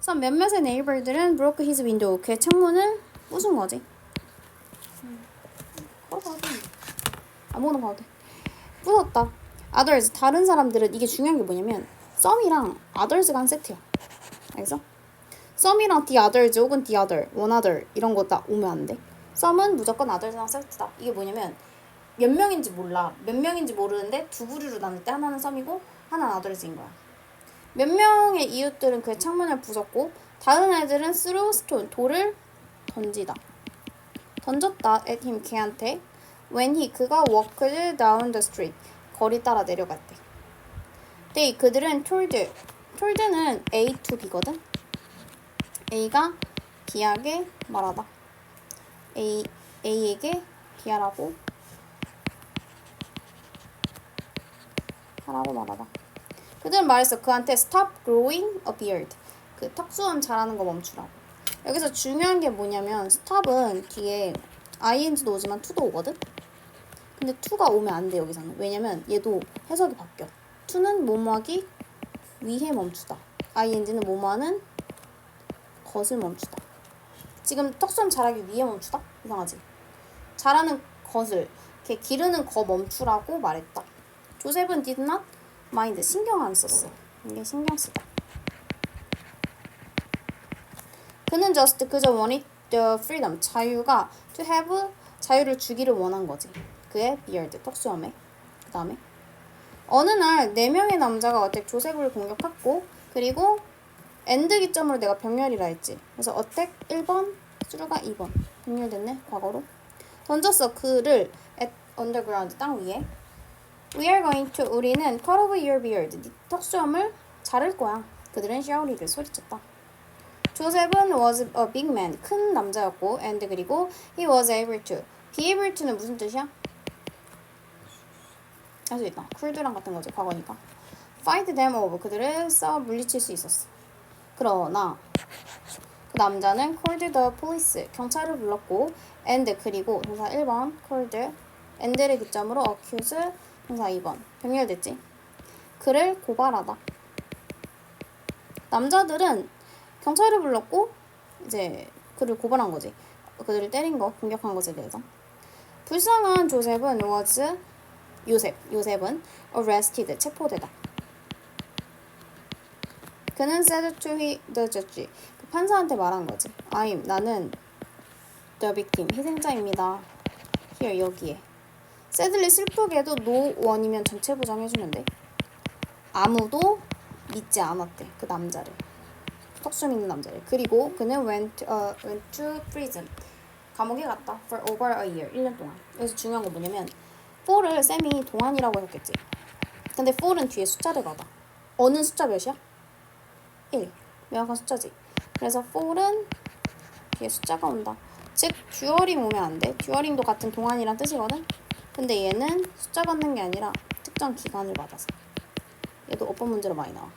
some 몇몇의 neighbor들은 broke his window. 그의 창문을 부순 거지. 돼. 아무거나 봐도 돼. 부쉈다. others 다른 사람들은 이게 중요한 게 뭐냐면 some이랑 others가 한 세트야. 알겠어? some이랑 the others 혹은 the other, one other 이런 거 다 오면 안 돼. some은 무조건 others랑 세트다. 이게 뭐냐면 몇 명인지 몰라. 몇 명인지 모르는데 두 부류로 나눌 때 하나는 some이고 하나는 others인 거야. 몇 명의 이웃들은 그의 창문을 부쉈고 다른 애들은 stone 돌을 던지다. 던졌다 him 걔한테 when he 그가 walked down the street 거리 따라 내려갔대. they 그들은 told told는 A to B거든. A가 B에게 말하다. A A에게 B하라고 하라고 말하다. 그들은 말했어. 그한테 stop growing a beard. 그 턱수염 자라는 거 멈추라고. 여기서 중요한 게 뭐냐면 stop은 뒤에 ing도 오지만 to도 오거든. 근데 to가 오면 안 돼 여기서는. 왜냐면 얘도 해석이 바뀌어. to는 뭐뭐하기 위해 멈추다. ing는 뭐뭐하는 것을 멈추다. 지금 턱수염 자라기 위해 멈추다? 이상하지? 자라는 것을 이렇게 기르는 거 멈추라고 말했다. 조셉은 did not mind 신경 안 썼어. 이게 신경 쓰다. 그는 just 그저 wanted the freedom 자유가 to have 자유를 주기를 원한 거지. 그의 beard 턱수염에 그 다음에 어느 날 네 명의 남자가 어택 조셉을 공격했고 그리고 엔드 기점으로 내가 병렬이라 했지. 그래서 어택 1번, 수루가 2번. 병렬됐네 과거로. 던졌어 그를 at underground 땅 위에. We are going to 우리는 cut off your beard 네 턱수염을 자를 거야. 그들은 shouted 소리쳤다. 조셉은 was a big man 큰 남자였고 and 그리고 he was able to be able to는 무슨 뜻이야? 할 수 있다. 쿨드랑 같은 거지 과거니까. fight them off 그들을 싸워 물리칠 수 있었어. 그러나 그 남자는 called the police 경찰을 불렀고 and 그리고 동사 1번 called and를 기점으로 accuse 동사 2번 병렬됐지. 그를 고발하다. 남자들은 경찰을 불렀고 이제 그를 고발한 거지. 그들을 때린 거, 공격한 것에 대해서. 불쌍한 조셉은 was 요셉, 요셉은 arrested 체포되다. 그는 said to he, the judge 그 판사한테 말한 거지. I'm 나는 the victim 희생자입니다. here 여기에. Sadly 슬프게도 one이면 전체 돼. 아무도 믿지 않았대 그 남자를. 턱수염 있는 남자를. 그리고 그는 went, uh, went to prison. 감옥에 갔다. For over a year. 1년 동안. 여기서 중요한 건 뭐냐면 for를 쌤이 동안이라고 했겠지. 근데 for은 뒤에 숫자를 받아. 어느 숫자 몇이야? 1. 명확한 숫자지. 그래서 for은 뒤에 숫자가 온다. 즉 듀어링 오면 안 돼. 듀어링도 같은 동안이란 뜻이거든. 근데 얘는 숫자 받는 게 아니라 특정 기간을 받아서. 얘도 어법 문제로 많이 나와.